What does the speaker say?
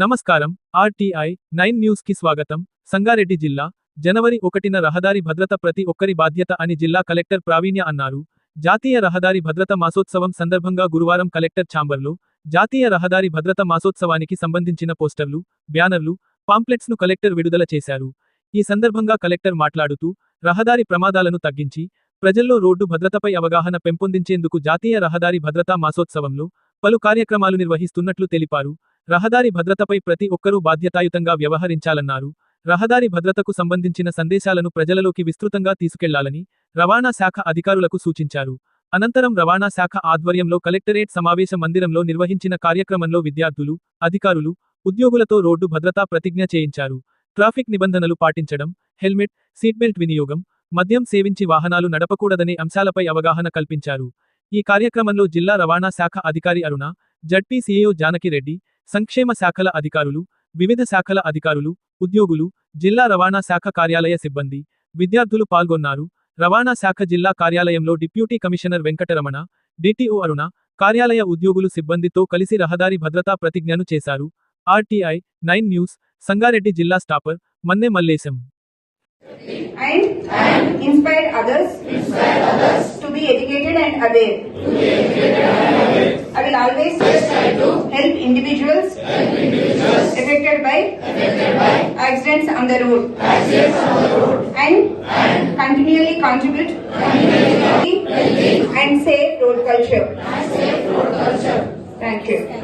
నమస్కారం RTI nine న్యూస్కి స్వాగతం. సంగారెడ్డి జిల్లా జనవరి ఒకటిన రహదారి భద్రత ప్రతి ఒక్కరి బాధ్యత అని జిల్లా కలెక్టర్ ప్రావీణ్య అన్నారు. జాతీయ రహదారి భద్రత మాసోత్సవం సందర్భంగా గురువారం కలెక్టర్ ఛాంబర్లో జాతీయ రహదారి భద్రత మాసోత్సవానికి సంబంధించిన పోస్టర్లు బ్యానర్లు పాంప్లెట్స్ను కలెక్టర్ విడుదల చేశారు. ఈ సందర్భంగా కలెక్టర్ మాట్లాడుతూ రహదారి ప్రమాదాలను తగ్గించి ప్రజల్లో రోడ్డు భద్రతపై అవగాహన పెంపొందించేందుకు జాతీయ రహదారి భద్రతా మాసోత్సవంలో పలు కార్యక్రమాలు నిర్వహిస్తున్నట్లు తెలిపారు. రహదారి భద్రతపై ప్రతి ఒక్కరూ బాధ్యతాయుతంగా వ్యవహరించాలన్నారు. రహదారి భద్రతకు సంబంధించిన సందేశాలను ప్రజలలోకి విస్తృతంగా తీసుకెళ్ళాలని రవాణా శాఖ అధికారులకు సూచించారు. అనంతరం రవాణా శాఖ ఆధ్వర్యంలో కలెక్టరేట్ సమావేశ మందిరంలో నిర్వహించిన కార్యక్రమంలో విద్యార్థులు అధికారులు ఉద్యోగులతో రోడ్డు భద్రతా ప్రతిజ్ఞ చేయించారు. ట్రాఫిక్ నిబంధనలు పాటించడం హెల్మెట్ సీట్బెల్ట్ వినియోగం మద్యం సేవించి వాహనాలు నడపకూడదనే అంశాలపై అవగాహన కల్పించారు. ఈ కార్యక్రమంలో జిల్లా రవాణా శాఖ అధికారి అరుణ జడ్పీ సీఏఓ జానకిరెడ్డి సంక్షేమ శాఖల అధికారులు వివిధ శాఖల అధికారులు ఉద్యోగులు జిల్లా రవాణా శాఖ కార్యాలయ సిబ్బంది విద్యార్థులు పాల్గొన్నారు. రవాణా శాఖ జిల్లా కార్యాలయంలో deputy commissioner Venkataramana DTO Aruna కార్యాలయ ఉద్యోగులు సిబ్బందితో కలిసి రహదారి భద్రతా ప్రతిజ్ఞను చేశారు. ఆర్టీఐ నైన్ న్యూస్ సంగారెడ్డి జిల్లా staffer Manne Mallesham. be educated and aware. I will always yes, I help individuals, help individuals affected, by affected by accidents on the road, on the road. And, and continually contribute continually and save road culture. Thank you.